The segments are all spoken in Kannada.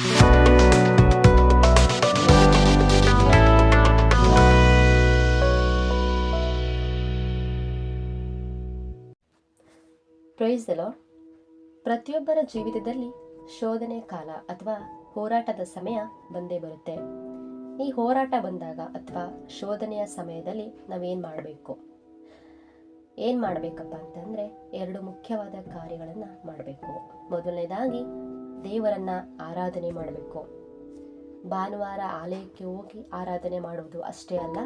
ಪ್ರೈಸ್. ಪ್ರತಿಯೊಬ್ಬರ ಜೀವಿತದಲ್ಲಿ ಶೋಧನೆ ಕಾಲ ಅಥವಾ ಹೋರಾಟದ ಸಮಯ ಬಂದೇ ಬರುತ್ತೆ. ಈ ಹೋರಾಟ ಬಂದಾಗ ಅಥವಾ ಶೋಧನೆಯ ಸಮಯದಲ್ಲಿ ನಾವೇನು ಮಾಡಬೇಕು? ಏನು ಮಾಡಬೇಕಪ್ಪ ಅಂತಂದರೆ ಎರಡು ಮುಖ್ಯವಾದ ಕಾರ್ಯಗಳನ್ನು ಮಾಡಬೇಕು. ಮೊದಲನೇದಾಗಿ ದೇವರನ್ನ ಆರಾಧನೆ ಮಾಡಬೇಕು. ಭಾನುವಾರ ಆಲಯಕ್ಕೆ ಹೋಗಿ ಆರಾಧನೆ ಮಾಡುವುದು ಅಷ್ಟೇ ಅಲ್ಲ,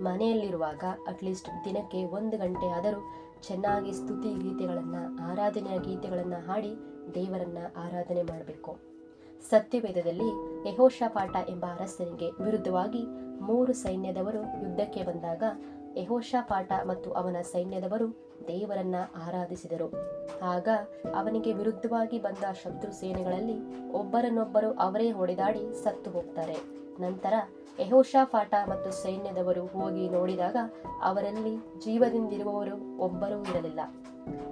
ಮನೆಯಲ್ಲಿರುವಾಗ ಅಟ್ಲೀಸ್ಟ್ ದಿನಕ್ಕೆ ಒಂದು ಗಂಟೆ ಆದರೂ ಚೆನ್ನಾಗಿ ಸ್ತುತಿ ಗೀತೆಗಳನ್ನು, ಆರಾಧನೆಯ ಗೀತೆಗಳನ್ನು ಹಾಡಿ ದೇವರನ್ನ ಆರಾಧನೆ ಮಾಡಬೇಕು. ಸತ್ಯವೇದದಲ್ಲಿ ಯಹೋಷಪಾಠ ಎಂಬ ಅರಸನಿಗೆ ವಿರುದ್ಧವಾಗಿ ಮೂರು ಸೈನ್ಯದವರು ಯುದ್ಧಕ್ಕೆ ಬಂದಾಗ ಯಹೋಷಪಾಠ ಮತ್ತು ಅವನ ಸೈನ್ಯದವರು ದೇವರನ್ನ ಆರಾಧಿಸಿದರು. ಆಗ ಅವನಿಗೆ ವಿರುದ್ಧವಾಗಿ ಬಂದ ಶತ್ರು ಸೇನೆಗಳಲ್ಲಿ ಒಬ್ಬರನ್ನೊಬ್ಬರು ಅವರೇ ಹೊಡೆದಾಡಿ ಸತ್ತು ಹೋಗ್ತಾರೆ. ನಂತರ ಯಹೋಷಾಫಾಟ ಮತ್ತು ಸೈನ್ಯದವರು ಹೋಗಿ ನೋಡಿದಾಗ ಅವರಲ್ಲಿ ಜೀವದಿಂದಿರುವವರು ಒಬ್ಬರೂ ಇರಲಿಲ್ಲ.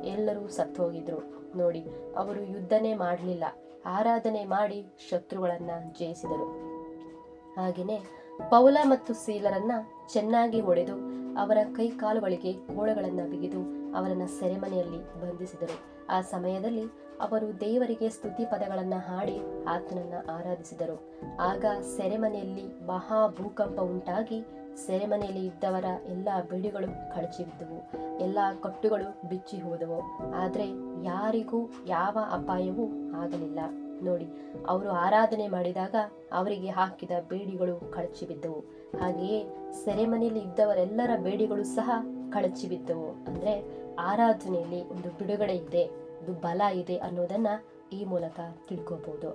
ಎಲ್ಲರೂ ಸತ್ತು ಹೋಗಿದ್ರು. ನೋಡಿ, ಅವರು ಯುದ್ಧನೇ ಮಾಡಲಿಲ್ಲ. ಆರಾಧನೆ ಮಾಡಿ ಶತ್ರುಗಳನ್ನ ಜಯಿಸಿದರು. ಹಾಗೆಯೇ ಪೌಲ ಮತ್ತು ಸೀಲರನ್ನ ಚೆನ್ನಾಗಿ ಹೊಡೆದು ಅವರ ಕೈ ಕಾಲುಗಳಿಗೆ ಕೋಳಗಳನ್ನು ಬಿಗಿದು ಅವರನ್ನ ಸೆರೆಮನೆಯಲ್ಲಿ ಬಂಧಿಸಿದರು. ಆ ಸಮಯದಲ್ಲಿ ಅವರು ದೇವರಿಗೆ ಸ್ತುತಿ ಪದಗಳನ್ನು ಹಾಡಿ ಆತನನ್ನ ಆರಾಧಿಸಿದರು. ಆಗ ಸೆರೆಮನೆಯಲ್ಲಿ ಮಹಾ ಭೂಕಂಪ ಉಂಟಾಗಿ ಸೆರೆಮನೆಯಲ್ಲಿ ಇದ್ದವರ ಎಲ್ಲ ಬಿಡಿಗಳು ಕಳಚಿ ಬಿದ್ದುವು ಎಲ್ಲ ಕಟ್ಟುಗಳು ಬಿಚ್ಚಿ ಹೋದವು. ಆದರೆ ಯಾರಿಗೂ ಯಾವ ಅಪಾಯವೂ ಆಗಲಿಲ್ಲ. ನೋಡಿ, ಅವರು ಆರಾಧನೆ ಮಾಡಿದಾಗ ಅವರಿಗೆ ಹಾಕಿದ ಬೇಡಿಗಳು ಕಳಚಿ ಬಿದ್ದವು ಹಾಗೆಯೇ ಸೆರೆಮನೆಯಲ್ಲಿ ಇದ್ದವರೆಲ್ಲರ ಬೇಡಿಗಳು ಸಹ ಕಳಚಿ ಬಿದ್ದವು ಅಂದ್ರೆ ಆರಾಧನೆಯಲ್ಲಿ ಒಂದು ಬಿಡುಗಡೆ ಇದೆ, ಒಂದು ಬಲ ಇದೆ ಅನ್ನೋದನ್ನ ಈ ಮೂಲಕ ತಿಳ್ಕೋಬಹುದು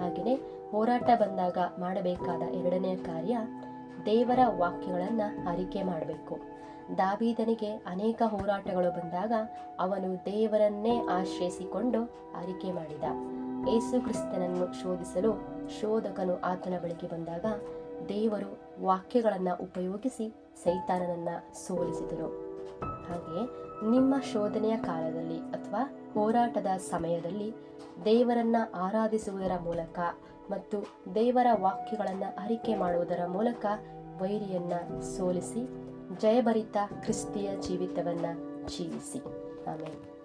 ಹಾಗೆಯೇ ಹೋರಾಟ ಬಂದಾಗ ಮಾಡಬೇಕಾದ ಎರಡನೇ ಕಾರ್ಯ ದೇವರ ವಾಕ್ಯಗಳನ್ನು ಅರಿಕೆ ಮಾಡಬೇಕು. ದಾವೀದನಿಗೆ ಅನೇಕ ಹೋರಾಟಗಳು ಬಂದಾಗ ಅವನು ದೇವರನ್ನೇ ಆಶ್ರಯಿಸಿಕೊಂಡು ಆರಿಕೆ ಮಾಡಿದ. ಏಸು ಕ್ರಿಸ್ತನನ್ನು ಶೋಧಿಸಲು ಶೋಧಕನು ಆತನ ಬಳಿಗೆ ಬಂದಾಗ ದೇವರು ವಾಕ್ಯಗಳನ್ನು ಉಪಯೋಗಿಸಿ ಸೈತಾನನನ್ನ ಸೋಲಿಸಿದರು ಹಾಗೆಯೇ ನಿಮ್ಮ ಶೋಧನೆಯ ಕಾಲದಲ್ಲಿ ಅಥವಾ ಹೋರಾಟದ ಸಮಯದಲ್ಲಿ ದೇವರನ್ನ ಆರಾಧಿಸುವುದರ ಮೂಲಕ ಮತ್ತು ದೇವರ ವಾಕ್ಯಗಳನ್ನು ಅರಿಕೆ ಮಾಡುವುದರ ಮೂಲಕ ವೈರಿಯನ್ನ ಸೋಲಿಸಿ ಜಯಭರಿತ ಕ್ರಿಸ್ತಿಯ ಜೀವಿತವನ್ನು ಜೀವಿಸಿ. ಆಮೇಲೆ